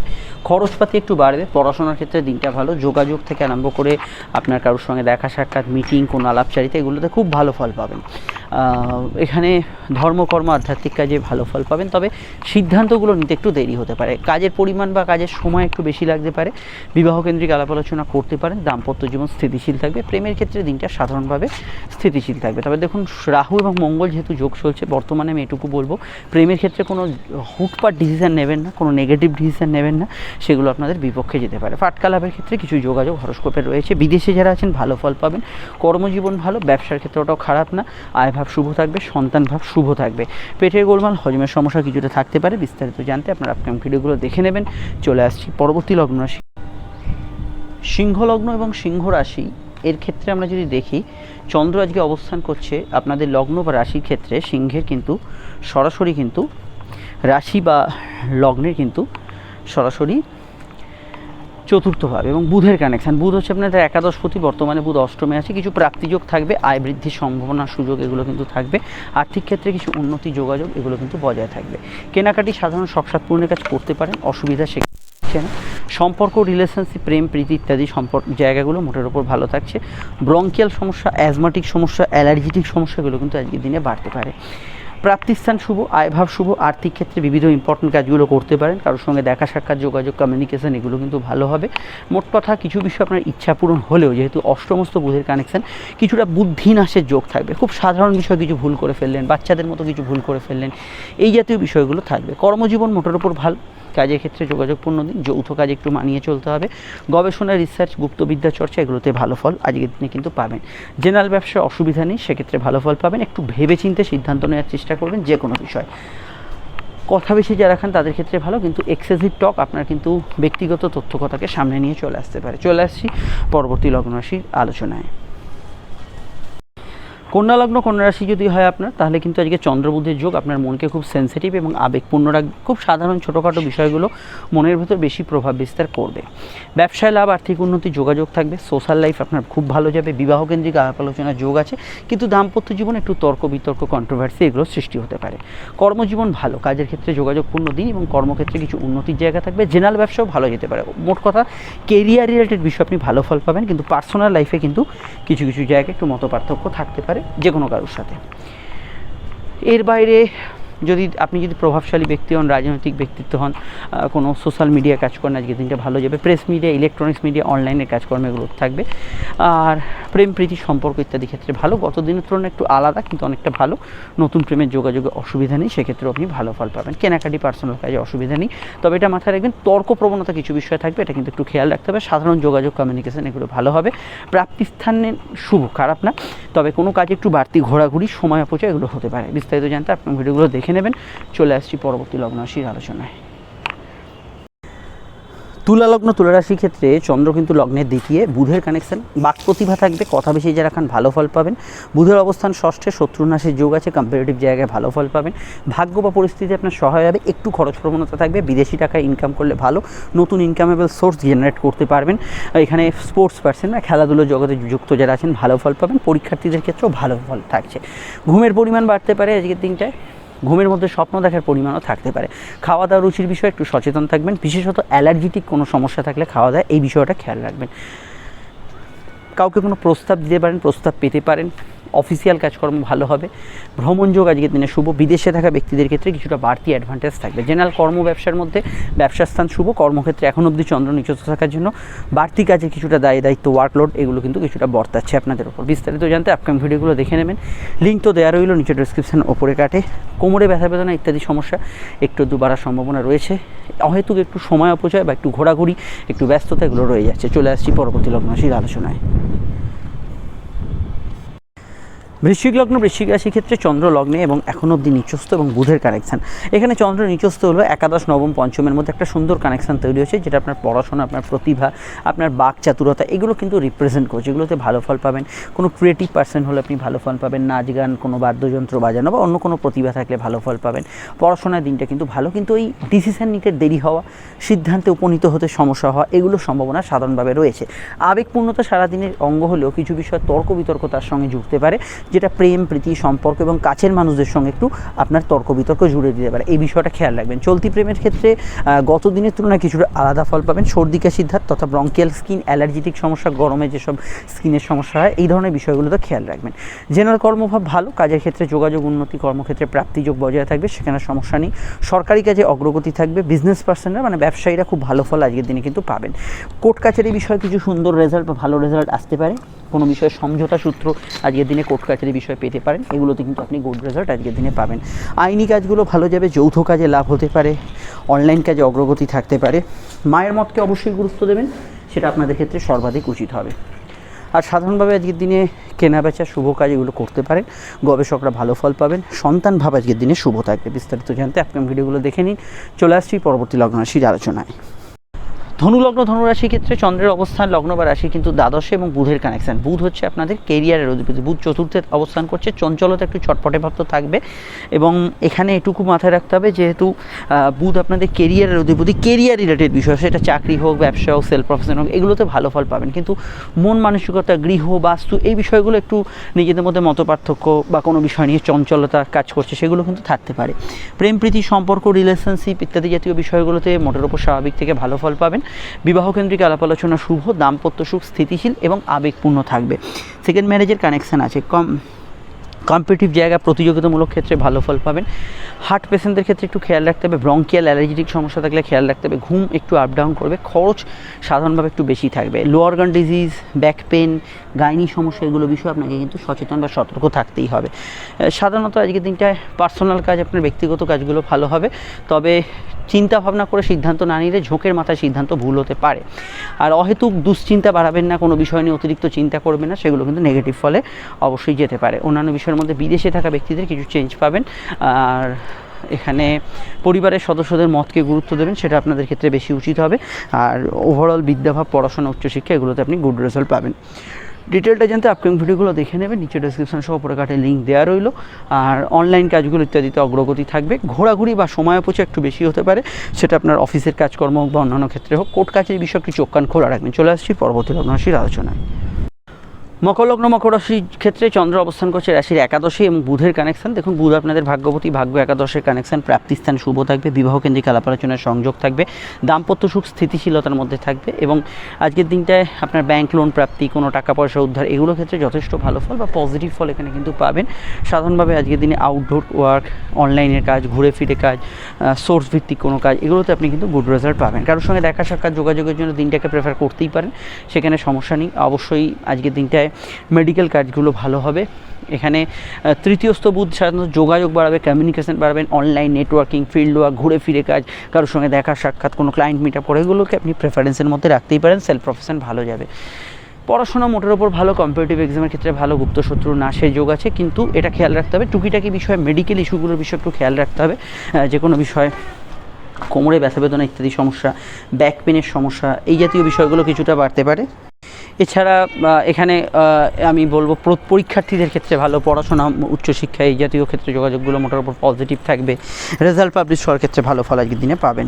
খরচপাতি একটু বাড়বে। পড়াশোনার ক্ষেত্রে দিনটা ভালো। যোগাযোগ থেকে আরম্ভ করে আপনার কারোর সঙ্গে দেখা সাক্ষাৎ মিটিং কোনো আলাপচারিতা, এগুলোতে খুব ভালো ফল পাবেন। এখানে ধর্মকর্ম, আধ্যাত্মিক কাজে ভালো ফল পাবেন। তবে সিদ্ধান্তগুলো নিতে একটু দেরি হতে পারে। কাজের পরিমাণ বা কাজের সময় একটু বেশি লাগতে পারে। বিবাহ কেন্দ্রিক আলাপ আলোচনা করতে পারেন। দাম্পত্য জীবন স্থিতিশীল থাকবে। প্রেমের ক্ষেত্রে দিনটা সাধারণভাবে স্থিতিশীল থাকবে। তবে দেখুন, রাহু এবং মঙ্গল যেহেতু যোগ চলছে, বর্তমানে আমি এটুকু বলব, প্রেমের ক্ষেত্রে কোনো হুটপাট ডিসিশন নেবেন না, কোনো নেগেটিভ ডিসিশন নেবেন না, সেগুলো আপনাদের বিপক্ষে যেতে পারে। ফাটকা লাভের ক্ষেত্রে কিছু যোগাযোগ হরস্কোপে রয়েছে। বিদেশে যারা আছেন, ভালো ফল পাবেন। কর্মজীবন ভালো, ব্যবসার ক্ষেত্রে ওটাও খারাপ না। আয় ভাব শুভ থাকবে, সন্তান ভাব শুভ থাকবে। পেটের গোলমাল, হজমের সমস্যা কিছুটা থাকতে পারে, বিস্তারিত জানতে আপনার আপকাম ভিডিওগুলো দেখে নেবেন। চলে আসছি পরবর্তী লগ্ন রাশি। সিংহ লগ্ন এবং সিংহ রাশি, এর ক্ষেত্রে আমরা যদি দেখি, চন্দ্র আজকে অবস্থান করছে আপনাদের লগ্ন বা রাশির ক্ষেত্রে, সিংহের কিন্তু সরাসরি কিন্তু, রাশি বা লগ্নের কিন্তু সরাসরি চতুর্থভাবে এবং বুধের কানেকশান বুধ হচ্ছে আপনাদের একাদশপতি বর্তমানে বুধ অষ্টমে আছে। কিছু প্রাপ্তিযোগ থাকবে, আয় বৃদ্ধির সম্ভাবনা সুযোগ, এগুলো কিন্তু থাকবে। আর্থিক ক্ষেত্রে কিছু উন্নতি, যোগাযোগ, এগুলো কিন্তু বজায় থাকবে। কেনাকাটি সাধারণ শখসাদ পূরণের কাজ করতে পারেন, অসুবিধা সে সম্পর্ক রিলেশনশিপ প্রেম, প্রীতি ইত্যাদি সম্পর্ক জায়গাগুলো মোটের ওপর ভালো থাকছে। ব্রঙ্কিয়াল সমস্যা অ্যাজমাটিক সমস্যা অ্যালার্জিটিক সমস্যাগুলো কিন্তু আজকের দিনে বাড়তে পারে। প্রাপ্তিস্থান শুভ, আয়ভাব শুভ, আর্থিক ক্ষেত্রে বিবিধ ইম্পর্টেন্ট কাজগুলো করতে পারেন। কারোর সঙ্গে দেখা সাক্ষাৎ, যোগাযোগ কমিউনিকেশন এগুলো কিন্তু ভালো হবে। মোট কথা কিছু বিষয় আপনার ইচ্ছা পূরণ হলেও, যেহেতু অষ্টমস্ত বুধের কানেকশান কিছুটা বুদ্ধিনাশের যোগ থাকবে। খুব সাধারণ বিষয় কিছু ভুল করে ফেললেন, বাচ্চাদের মতো কিছু ভুল করে ফেললেন, এই জাতীয় বিষয়গুলো থাকবে। কর্মজীবন মোটের ওপর ভালো কাজের ক্ষেত্রে যোগাযোগপূর্ণ দিন, যৌথ কাজ একটু মানিয়ে চলতে হবে। গবেষণা রিসার্চ গুপ্তবিদ্যা চর্চা, এগুলোতে ভালো ফল আজকের দিনে কিন্তু পাবেন। জেনারেল ব্যবসায় অসুবিধা নেই, সেক্ষেত্রে ভালো ফল পাবেন। একটু ভেবেচিন্তে সিদ্ধান্ত নেওয়ার চেষ্টা করবেন যে কোনো বিষয়। কথা বেশি যারা খান তাদের ক্ষেত্রে ভালো, কিন্তু এক্সেসিভ টক আপনার কিন্তু ব্যক্তিগত তথ্য কথাকে সামনে নিয়ে চলে আসতে পারে। চলে আসছি পরবর্তী লগ্ন রাশির আলোচনায়। কন্যা লগ্ন কন্যা রাশি যদি হয় আপনার, তাহলে কিন্তু আজকে চন্দ্রবুদ্ধের যোগ আপনার মনকে খুব সেন্সিটিভ এবং আবেগপূর্ণ রাখবে। খুব সাধারণ ছোটোখাটো বিষয়গুলো মনের ভেতর বেশি প্রভাব বিস্তার করবে। ব্যবসায় লাভ, আর্থিক উন্নতি, যোগাযোগ থাকবে। সোশ্যাল লাইফ আপনার খুব ভালো যাবে। বিবাহ কেন্দ্রিক আলাপ আলোচনার যোগ আছে। কিন্তু দাম্পত্য জীবনে একটু তর্ক বিতর্ক কন্ট্রোভার্সি এগুলো সৃষ্টি হতে পারে। কর্মজীবন ভালো, কাজের ক্ষেত্রে যোগাযোগপূর্ণ দিন এবং কর্মক্ষেত্রে কিছু উন্নতির জায়গা থাকবে। জেনারেল ব্যবসাও ভালো যেতে পারে। মোট কথা কেরিয়ার রিলেটেড বিষয় আপনি ভালো ফল পাবেন, কিন্তু পার্সোনাল লাইফে কিন্তু কিছু কিছু জায়গায় একটু মত পার্থক্য থাকতে পারে। যে কোনো কারোর সাথে। এর বাইরে যদি আপনি যদি প্রভাবশালী ব্যক্তি হন, রাজনৈতিক ব্যক্তিত্ব হন কোনো সোশ্যাল মিডিয়া কাজ করেন আজকে দিনটা ভালো যাবে। প্রেস মিডিয়া ইলেকট্রনিক্স মিডিয়া অনলাইনের কাজকর্ম এগুলো থাকবে। আর প্রেম, প্রীতি, সম্পর্ক ইত্যাদি ক্ষেত্রে ভালো। গত দিনের তুলনায় একটু আলাদা, কিন্তু অনেকটা ভালো। নতুন প্রেমের যোগাযোগে অসুবিধা নেই সেক্ষেত্রে আপনি ভালো ফল পাবেন। কেনাকাটি পার্সোনাল কাজে অসুবিধা নেই। তবে এটা মাথায় রাখবেন তর্ক প্রবণতা কিছু বিষয় থাকবে, এটা কিন্তু একটু খেয়াল রাখতে হবে। সাধারণ যোগাযোগ কমিউনিকেশন এগুলো ভালো হবে। প্রাপ্তিস্থানে শুভ, খারাপ না। তবে কোনো কাজে একটু বাড়তি ঘোরাঘুরি, সময় অপচয় এগুলো হতে পারে। বিস্তারিত জানতে আপনার ভিডিওগুলো দেখে নেবেন। চলে আসছি পরবর্তী লগ্ন রাশির আলোচনায়। তুলা লগ্ন, তুলা রাশির ক্ষেত্রে চন্দ্র কিন্তু লগ্নের দ্বিতীয় বুধের কানেকশন বাক প্রতিভা থাকবে, কথা বেশি যারা খান ভালো ফল পাবেন। বুধের অবস্থান ষষ্ঠে শত্রুনাশের যোগ আছে কম্পারেটিভ জায়গায় ভালো ফল পাবেন। ভাগ্য বা পরিস্থিতি আপনার সহায় হবে, একটু খরচ প্রবণতা থাকবে, বিদেশি টাকা ইনকাম করলে ভালো, নতুন ইনকামেবল সোর্স জেনারেট করতে পারবেন। এখানে স্পোর্টস পার্সন বা খেলাধুলো জগতে যুক্ত যারা আছেন, ভালো ফল পাবেন। পরীক্ষার্থীদের ক্ষেত্রেও ভালো ফল থাকছে। ঘুমের পরিমাণ বাড়তে পারে আজকের দিনটায়। ঘুমের মধ্যে স্বপ্ন দেখার পরিমাণও থাকতে পারে। খাওয়া দাওয়া রুচির বিষয়ে একটু সচেতন থাকবেন। বিশেষত অ্যালার্জিটিক কোনো সমস্যা থাকলে খাওয়া দাওয়া এই বিষয়টা খেয়াল রাখবেন। কাউকে কোনো প্রস্তাব দিতে পারেন, প্রস্তাব পেতে পারেন। অফিসিয়াল কাজকর্ম ভালো হবে। ভ্রমণযোগ আজকের দিনে শুভ। বিদেশে থাকা ব্যক্তিদের ক্ষেত্রে কিছুটা বাড়তি অ্যাডভান্টেজ থাকবে। জেনারেল কর্ম ব্যবসার মধ্যে ব্যবসার স্থান শুভ। কর্মক্ষেত্রে এখন অবধি চন্দ্র নিচস্থ থাকার জন্য বাড়তি কাজে কিছুটা দায়, দায়িত্ব ওয়ার্কলোড এগুলো কিন্তু কিছুটা বর্তাচ্ছে আপনাদের উপর। বিস্তারিত জানতে আপকাম ভিডিওগুলো দেখে নেবেন। লিঙ্ক তো দেওয়া রইল নিচে ডিসক্রিপশন ওপরে কাটে। কোমরে ব্যথা, বেদনা ইত্যাদি সমস্যা একটু দু বাড়ার সম্ভাবনা রয়েছে। অহেতুক একটু সময় অপচয় বা একটু ঘোরাঘুরি, একটু ব্যস্ততা এগুলো রয়ে যাচ্ছে। চলে আসছি পরবর্তী লগ্নশীল আলোচনায়। বৃশ্চিক লগ্ন, বৃশ্চিক রাশির ক্ষেত্রে চন্দ্র লগ্নে এবং এখন অবধি নিচস্থ এবং বুধের কানেকশান এখানে চন্দ্র নিচস্থ হলো একাদশ, নবম, পঞ্চমের মধ্যে একটা সুন্দর কানেকশান তৈরি হয়েছে, যেটা আপনার পড়াশোনা, আপনার প্রতিভা, আপনার বাক চাতুরতা, এগুলো কিন্তু রিপ্রেজেন্ট করছে। এগুলোতে ভালো ফল পাবেন। কোনো ক্রিয়েটিভ পার্সন হলে আপনি ভালো ফল পাবেন। নাচ গান, কোনো বাদ্যযন্ত্র বাজানো বা অন্য কোনো প্রতিভা থাকলে ভালো ফল পাবেন। পড়াশোনার দিনটা কিন্তু ভালো, কিন্তু ওই ডিসিশান নিতে দেরি হওয়া, সিদ্ধান্তে উপনীত হতে সমস্যা হওয়া, এগুলো সম্ভাবনা সাধারণভাবে রয়েছে। আবেগপূর্ণতা সারাদিনের অঙ্গ হলেও কিছু বিষয় তর্ক বিতর্ক তার সঙ্গে জুড়তে পারে। যেটা প্রেম, প্রীতি, সম্পর্ক এবং কাছের মানুষদের সঙ্গে একটু আপনার তর্ক বিতর্ক জুড়ে দিতে পারে। এই বিষয়টা খেয়াল রাখবেন। চলতি প্রেমের ক্ষেত্রে গত দিনের তুলনায় কিছুটা আলাদা ফল পাবেন। সর্দি কাশির ধাত তথা ব্রঙ্কিয়াল স্কিন, অ্যালার্জিটিক সমস্যা, গরমে যেসব স্কিনের সমস্যা হয়, এই ধরনের বিষয়গুলোতে খেয়াল রাখবেন। জেনারেল কর্মভাব ভালো, কাজের ক্ষেত্রে যোগাযোগ উন্নতি, কর্মক্ষেত্রে প্রাপ্তিযোগ বজায় থাকবে, সেখানে সমস্যা নেই। সরকারি কাজে অগ্রগতি থাকবে বিজনেস পার্সনরা মানে ব্যবসায়ীরা খুব ভালো ফল আজকের দিনে কিন্তু পাবেন। কোর্ট কাছারি বিষয়ে কিছু সুন্দর রেজাল্ট বা ভালো রেজাল্ট আসতে পারে? কোনো বিষয়ে সমঝোতা সূত্র আজকের দিনে কোর্ট কাছারি বিষয়ে পেতে পারেন। এগুলোতে কিন্তু আপনি গুড রেজাল্ট আজকের দিনে পাবেন। আইনি কাজগুলো ভালো যাবে, যৌথ কাজে লাভ হতে পারে অনলাইন কাজে অগ্রগতি থাকতে পারে। মায়ের মতকে অবশ্যই গুরুত্ব দেবেন, সেটা আপনাদের ক্ষেত্রে সর্বাধিক উচিত হবে। আর সাধারণভাবে আজকের দিনে কেনা বেচা শুভ কাজ এগুলো করতে পারেন, গবেষকরা ভালো ফল পাবেন, সন্তান ভাব আজকের দিনে শুভ থাকবে। বিস্তারিত জানতে আপকাম ভিডিওগুলো দেখে নিন। চলে আসছি পরবর্তী লগ্ন রাশির আলোচনায়। ধনুলগ্ন ধনুরাশির ক্ষেত্রে চন্দ্রের অবস্থান লগ্ন বা রাশি কিন্তু দ্বাদশে এবং বুধের কানেকশান বুধ হচ্ছে আপনাদের কেরিয়ারের অধিপতি। বুধ চতুর্থে অবস্থান করছে। চঞ্চলতা একটু ছটপটে ভাব তো থাকবে এবং এখানে এটুকু মাথায় রাখতে হবে যেহেতু বুধ আপনাদের কেরিয়ারের অধিপতি। কেরিয়ার রিলেটেড বিষয় সেটা চাকরি হোক, ব্যবসা হোক সেলফ প্রফেশন হোক, এগুলোতে ভালো ফল পাবেন। কিন্তু মন মানসিকতা, গৃহ, বাস্তু এই বিষয়গুলো একটু নিজেদের মধ্যে মত পার্থক্য বা কোনো বিষয় নিয়ে চঞ্চলতা কাজ করছে সেগুলো কিন্তু থাকতে পারে। প্রেম, প্রীতি, সম্পর্ক রিলেশনশিপ ইত্যাদি জাতীয় বিষয়গুলোতে মোটের ওপর স্বাভাবিক থেকে ভালো ফল পাবেন। বিবাহ কেন্দ্রিক আলাপ আলোচনা শুভ, দাম্পত্য সুখ স্থিতিশীল এবং আবেগপূর্ণ থাকবে। সেকেন্ড ম্যারেজের কানেকশন আছে। কম কম্পিটিটিভ জায়গা প্রতিযোগিতামূলক ক্ষেত্রে ভালো ফল পাবেন। হার্ট পেশেন্টদের ক্ষেত্রে একটু খেয়াল রাখতে হবে। ব্রঙ্কিয়াল অ্যালার্জিটিক সমস্যা থাকলে খেয়াল রাখতে হবে। ঘুম একটু আপ ডাউন করবে। খরচ সাধারণভাবে একটু বেশি থাকবে। Low organ disease back pain gynae সমস্যা, এগুলো বিষয়ে আপনাকে কিন্তু সচেতন বা সতর্ক থাকতেই হবে। সাধারণত আজকের দিনটায় পার্সোনাল কাজ, আপনার ব্যক্তিগত কাজগুলো ভালো হবে। তবে চিন্তা ভাবনা করে সিদ্ধান্ত না নিলে ঝোঁকের মাথায় সিদ্ধান্ত ভুল হতে পারে। আর অহেতুক দুশ্চিন্তা বাড়াবেন না, কোনো বিষয় নিয়ে অতিরিক্ত চিন্তা করবেন না, সেগুলো কিন্তু নেগেটিভ ফলে অবশ্যই যেতে পারে। অন্যান্য বিষয়ের মধ্যে বিদেশে থাকা ব্যক্তিদের কিছু চেঞ্জ পাবেন। আর এখানে পরিবারের সদস্যদের মতকে গুরুত্ব দেবেন, সেটা আপনাদের ক্ষেত্রে বেশি উচিত হবে। আর ওভারঅল বিদ্যাভাব, পড়াশোনা, উচ্চশিক্ষা, এগুলোতে আপনি গুড রেজাল্ট পাবেন। ডিটেলটা জানতে আপকামিং ভিডিওগুলো দেখে নেবে নিচে ডিসক্রিপশন সহ উপরে কাটে লিঙ্ক দেওয়া রইল। আর অনলাইন কাজগুলো ইত্যাদিতে অগ্রগতি থাকবে। ঘোরাঘুরি বা সময় অপচয় একটু বেশি হতে পারে, সেটা আপনার অফিসের কাজকর্ম হোক বা অন্যান্য ক্ষেত্রে হোক, কোর্ট কাজের বিষয়ে একটু চোখ কান খোলা রাখবেন। চলে আসছি পরবর্তী লগ্নশীল আলোচনায়। মকর লগ্ন মকর রাশির ক্ষেত্রে চন্দ্র অবস্থান করছে রাশির একাদশী এবং বুধের কানেকশন দেখুন, বুধ আপনাদের ভাগ্যবতী। ভাগ্য একাদশের কানেকশন প্রাপ্তিস্থান শুভ থাকবে বিবাহ কেন্দ্রিক আলাপ আলোচনার সংযোগ থাকবে, দাম্পত্য সুখ স্থিতিশীলতার মধ্যে থাকবে এবং আজকের দিনটায় আপনার ব্যাংক লোন প্রাপ্তি, কোনো টাকা পয়সা উদ্ধার, এগুলো ক্ষেত্রে যথেষ্ট ভালো ফল বা পজিটিভ ফল এখানে কিন্তু পাবেন। সাধারণভাবে আজকের দিনে আউটডোর ওয়ার্ক অনলাইনের কাজ ঘুরে ফিরে কাজ সোর্স ভিত্তিক কোনো কাজ, এগুলোতে আপনি কিন্তু গুড রেজাল্ট পাবেন। কারোর সঙ্গে দেখা সাক্ষাৎ যোগাযোগের জন্য দিনটাকে প্রেফার করতেই পারেন, সেখানে সমস্যা নেই। অবশ্যই আজকের দিনটায় মেডিকেল কাজগুলো ভালো হবে। এখানে আহ, তৃতীয়স্থ বুধ সাধারণত যোগাযোগ বাড়াবে কমিউনিকেশন বাড়াবেন অনলাইন নেটওয়ার্কিং ফিল্ড ওয়ার্ক ঘুরে ফিরে কাজ কারোর সঙ্গে দেখা সাক্ষাৎ কোনো ক্লায়েন্ট মিট আপ করে এগুলোকে আপনি প্রেফারেন্সের মধ্যে রাখতেই পারেন সেলফ প্রফেশন ভালো যাবে। পড়াশোনা মোটের ওপর ভালো কম্পিটিটিভ এক্সামের ক্ষেত্রে ভালো গুপ্ত শত্রু নাশের যোগ আছে কিন্তু এটা খেয়াল রাখতে হবে। টুকিটাকি বিষয়ে মেডিকেল ইস্যুগুলোর বিষয়ে একটু খেয়াল রাখতে হবে। যে কোনো বিষয়ে কোমরে ব্যথা বেদনা ইত্যাদি সমস্যা ব্যাক পেনের সমস্যা এই জাতীয় বিষয়গুলো কিছুটা বাড়তে পারে। এছাড়া এখানে আমি বলব পরীক্ষার্থীদের ক্ষেত্রে ভালো পড়াশোনা উচ্চশিক্ষা এই জাতীয় ক্ষেত্রে যোগাযোগগুলো মোটার উপর পজিটিভ থাকবে। রেজাল্ট পাবলিশ হওয়ার ক্ষেত্রে ভালো ফল আজকের দিনে পাবেন।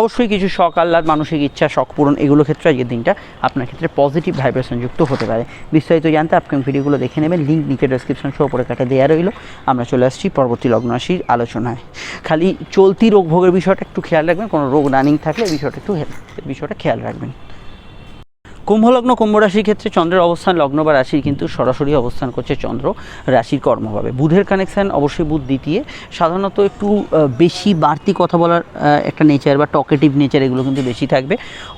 অবশ্যই কিছু শখ, আহ্লাদ, মানসিক ইচ্ছা, শখ পূরণ, এগুলো ক্ষেত্রে আজকের দিনটা আপনার ক্ষেত্রে পজিটিভ ভাইব্রেশন যুক্ত হতে পারে। বিস্তারিত জানতে আপকামিং ভিডিওগুলো দেখে নেবেন লিঙ্ক নিচে ডেসক্রিপশন সহ উপরে কাটা দেওয়া রইল। আমরা চলে আসছি পরবর্তী লগ্ন রাশির আলোচনায়। খালি চলতি রোগ ভোগের বিষয়টা একটু খেয়াল রাখবেন, কোনো রোগ রানিং থাকলে বিষয়টা একটু বিষয়টা খেয়াল রাখবেন। কুম্ভলগ্ন কুম্ভ রাশির ক্ষেত্রে চন্দ্রের অবস্থান লগ্ন বা রাশির কিন্তু সরাসরি অবস্থান করছে চন্দ্র রাশির কর্মভাবে। বুধের কানেকশান অবশ্যই বুধ দ্বিতীয়। সাধারণত একটু বেশি বাড়তি কথা বলার একটা নেচার বা টকেটিভ নেচার এগুলো কিন্তু বেশি থাকবে।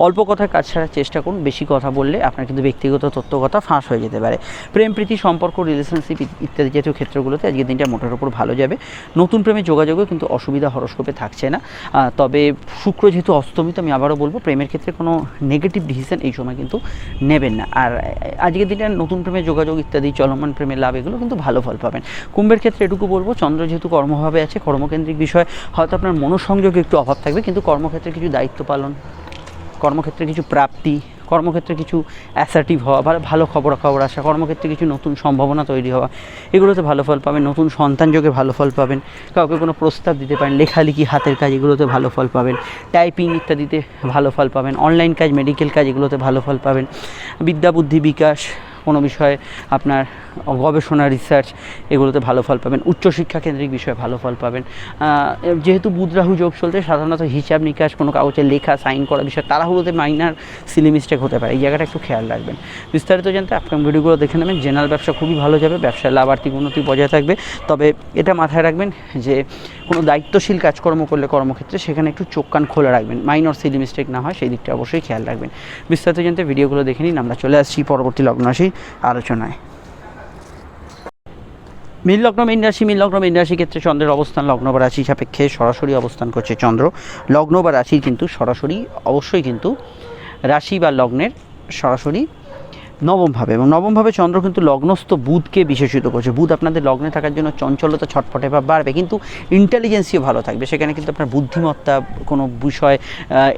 অল্প কথার কাজ ছাড়ার চেষ্টা করুন, বেশি কথা বললে আপনার কিন্তু ব্যক্তিগত তথ্য কথা ফাঁস হয়ে যেতে পারে। প্রেম, প্রীতি, সম্পর্ক রিলেশনশিপ ইত্যাদি জাতীয় ক্ষেত্রগুলোতে আজকের দিনটা মোটের ওপর ভালো যাবে। নতুন প্রেমে যোগাযোগও কিন্তু অসুবিধা হরস্কোপে থাকছে না। তবে শুক্র যেহেতু অস্তমিত আমি আবারও বলব, প্রেমের ক্ষেত্রে কোনো নেগেটিভ ডিসিশন এই সময় কিন্তু নেবেন না। আর আজকের দিনে নতুন প্রেমে যোগাযোগ ইত্যাদি, চলমান প্রেমে লাভ, এগুলো কিন্তু ভালো ফল পাবেন। কুম্ভের ক্ষেত্রে এটুকু বলব, চন্দ্র যেহেতু কর্মভাবে আছে, কর্মকেন্দ্রিক বিষয়, হয়তো আপনার মনোসংযোগ একটু অভাব থাকবে, কিন্তু কর্মক্ষেত্রে কিছু দায়িত্ব পালন, কর্মক্ষেত্রে কিছু প্রাপ্তি কর্মক্ষেত্রে কিছু অ্যাসার্টিভ হওয়া বা ভালো খবর খবর আসা, কর্মক্ষেত্রে কিছু নতুন সম্ভাবনা তৈরি হওয়া, এগুলোতে ভালো ফল পাবেন, নতুন সন্তান যোগে ভালো ফল পাবেন, কাউকে কোনো প্রস্তাব দিতে পারেন, লেখালেখি হাতের কাজ এগুলোতে ভালো ফল পাবেন টাইপিং ইত্যাদিতে ভালো ফল পাবেন অনলাইন কাজ মেডিকেল কাজ এগুলোতে ভালো ফল পাবেন, বিদ্যা, বুদ্ধি, বিকাশ কোনো বিষয়ে আপনার গবেষণা রিসার্চ এগুলোতে ভালো ফল পাবেন। উচ্চশিক্ষা কেন্দ্রিক বিষয়ে ভালো ফল পাবেন। যেহেতু বুধ রাহু যোগ চলছে, সাধারণত হিসাব নিকাশ, কোনো কাগজে লেখা সাইন করা বিষয় তাড়াহুড়োতে মাইনার সিলি মিস্টেক হতে পারে। এই জায়গাটা একটু খেয়াল রাখবেন। বিস্তারিত জানতে আপকাম ভিডিওগুলো দেখে নেবেন। জেনারেল ব্যবসা খুবই ভালো যাবে, ব্যবসায় লাভ আর্থিক উন্নতি বজায় থাকবে। তবে এটা মাথায় রাখবেন যে, কোনো দায়িত্বশীল কাজকর্ম করলে কর্মক্ষেত্রে সেখানে একটু চোখ কান খোলা রাখবেন। মাইনর সিলি মিস্টেক না হয়, সেই দিকটা অবশ্যই খেয়াল রাখবেন। বিস্তারিত জানতে ভিডিওগুলো দেখে নিন। আমরা চলে আসছি পরবর্তী লগ্ন রাশি আলোচনায়। মীন লগ্ন মীন রাশি মীন লগ্ন মীন রাশি ক্ষেত্রে চন্দ্রের অবস্থান লগ্ন বা রাশি সাপেক্ষে সরাসরি অবস্থান করছে চন্দ্র। লগ্ন বা রাশির কিন্তু সরাসরি, অবশ্যই কিন্তু রাশি বা লগ্নের সরাসরি নবমভাবে। এবং নবমভাবে চন্দ্র কিন্তু লগ্নস্থ বুধকে বিশেষিত করছে। বুধ আপনাদের লগ্নে থাকার জন্য চঞ্চলতা ছটফটে বা বাড়বে, কিন্তু ইন্টেলিজেন্সিও ভালো থাকবে। সেখানে কিন্তু আপনার বুদ্ধিমত্তা, কোনো বিষয়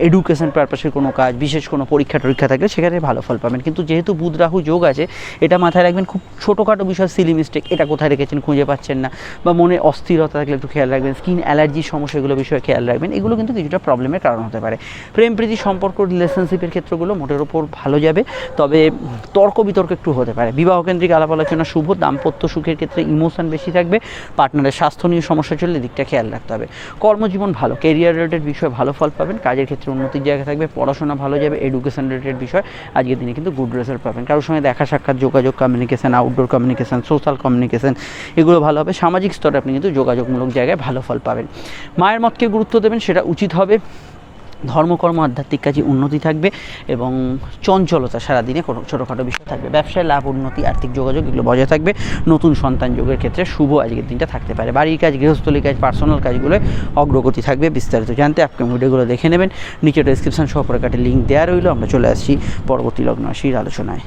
এডুকেশন পারপাসের কোনো কাজ, বিশেষ কোনো পরীক্ষা টরীক্ষা থাকলে সেখানে ভালো ফল পাবেন। কিন্তু যেহেতু বুধ রাহু যোগ আছে, এটা মাথায় রাখবেন, খুব ছোটোখাটো বিষয় সিলি মিস্টেক এটা কোথায় রেখেছেন খুঁজে পাচ্ছেন না। বা মনে অস্থিরতা থাকলে একটু খেয়াল রাখবেন স্কিন অ্যালার্জির সমস্যা এগুলো বিষয়ে খেয়াল রাখবেন, এগুলো কিন্তু কিছুটা প্রবলেমের কারণ হতে পারে। প্রেম প্রীতি সম্পর্ক রিলেশনশিপের ক্ষেত্রগুলো মোটের ওপর ভালো যাবে, তবে তর্ক বিতর্ক একটু হতে পারে। বিবাহ কেন্দ্রিক আলাপ আলোচনা শুভ, দাম্পত্য সুখের ক্ষেত্রে ইমোশন বেশি থাকবে পার্টনারের স্বাস্থ্য নিয়ে সমস্যা চললে দিকটা খেয়াল রাখতে হবে। কর্মজীবন ভালো কেরিয়ার রিলেটেড বিষয়ে ভালো ফল পাবেন, কাজের ক্ষেত্রে উন্নতির জায়গা থাকবে, পড়াশোনা ভালো যাবে এডুকেশন রিলেটেড বিষয়, আজকের দিনে কিন্তু গুড রেজাল্ট পাবেন। কারোর সঙ্গে দেখা সাক্ষাৎ, যোগাযোগ communication outdoor communication social communication এগুলো ভালো হবে। সামাজিক স্তরে আপনি কিন্তু যোগাযোগমূলক জায়গায় ভালো ফল পাবেন। মায়ের মতকে গুরুত্ব দেবেন, সেটা উচিত হবে। ধর্মকর্ম, আধ্যাত্মিক কাজে উন্নতি থাকবে এবং চঞ্চলতা সারাদিনে কোনো ছোটোখাটো বিষয় থাকবে। ব্যবসায় লাভ, উন্নতি, আর্থিক যোগাযোগ এগুলো বজায় থাকবে। নতুন সন্তান যোগের ক্ষেত্রে শুভ আজকের দিনটা থাকতে পারে। বাড়ির কাজ, গৃহস্থলী কাজ পার্সোনাল কাজগুলোয় অগ্রগতি থাকবে বিস্তারিত জানতে আপনি ভিডিওগুলো দেখে নেবেন। নিচে ডিসক্রিপশান সহ প্রকারের লিঙ্ক দেওয়া রইল। আমরা চলে আসছি পরবর্তী লগ্ন আসির আলোচনায়।